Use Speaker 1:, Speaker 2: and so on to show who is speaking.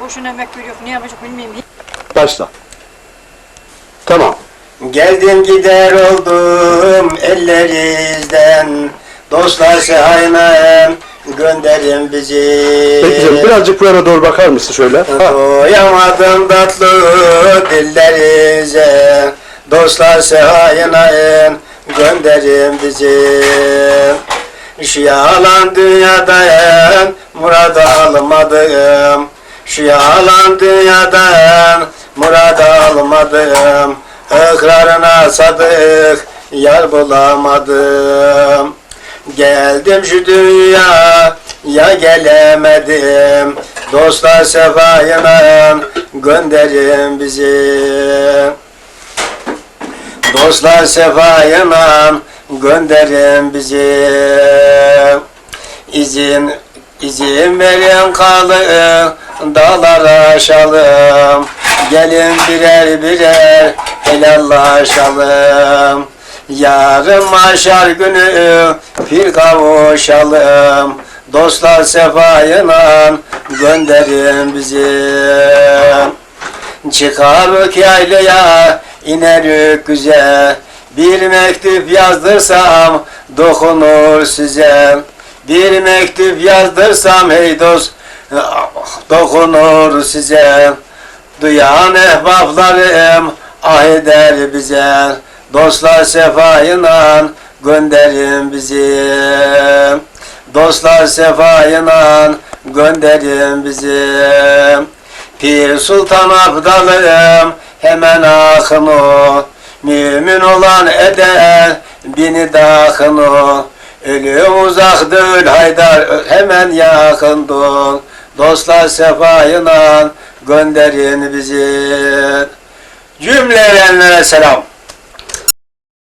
Speaker 1: Boşuna emek veriyor. Ne yapacak bilmiyorum.
Speaker 2: Başla. Tamam.
Speaker 3: Geldim gider oldum ellerinizden Dostlar sehanem gönderin bizi
Speaker 2: Peki birazcık bu yana doğru bakar mısın şöyle? Ha.
Speaker 3: Doyamadım tatlı dillerinize Dostlar sehayenayen gönderin bizi Şu yalan dünyadan murad almadım Şu yalan dünyadan murad almadım Ikrarına sadık yar bulamadım. Geldim şu dünya ya gelemedim. Dostlar sefayına gönderin bizi. Dostlar sefayına gönderin bizi. İzin, izin verin kalın dağlara aşalım Gelin birer birer helallaşalım Yarın maşar günü bir kavuşalım Dostlar sefayına gönderin bizi. Çıkarık yaylaya inerik güzel Bir mektup yazdırsam dokunur size. Bir mektup yazdırsam hey dost dokunur size Duyan ehbaplarım ah eder bize. Dostlar sefayla gönderin bizi. Dostlar sefayla gönderin bizi. Pir Sultan Abdalım hemen akın o Mümin olan eder bini dakın o Ölüm uzaktır Haydar hemen yakındır Dostlar sefayla gönderin bizi. Cümle selam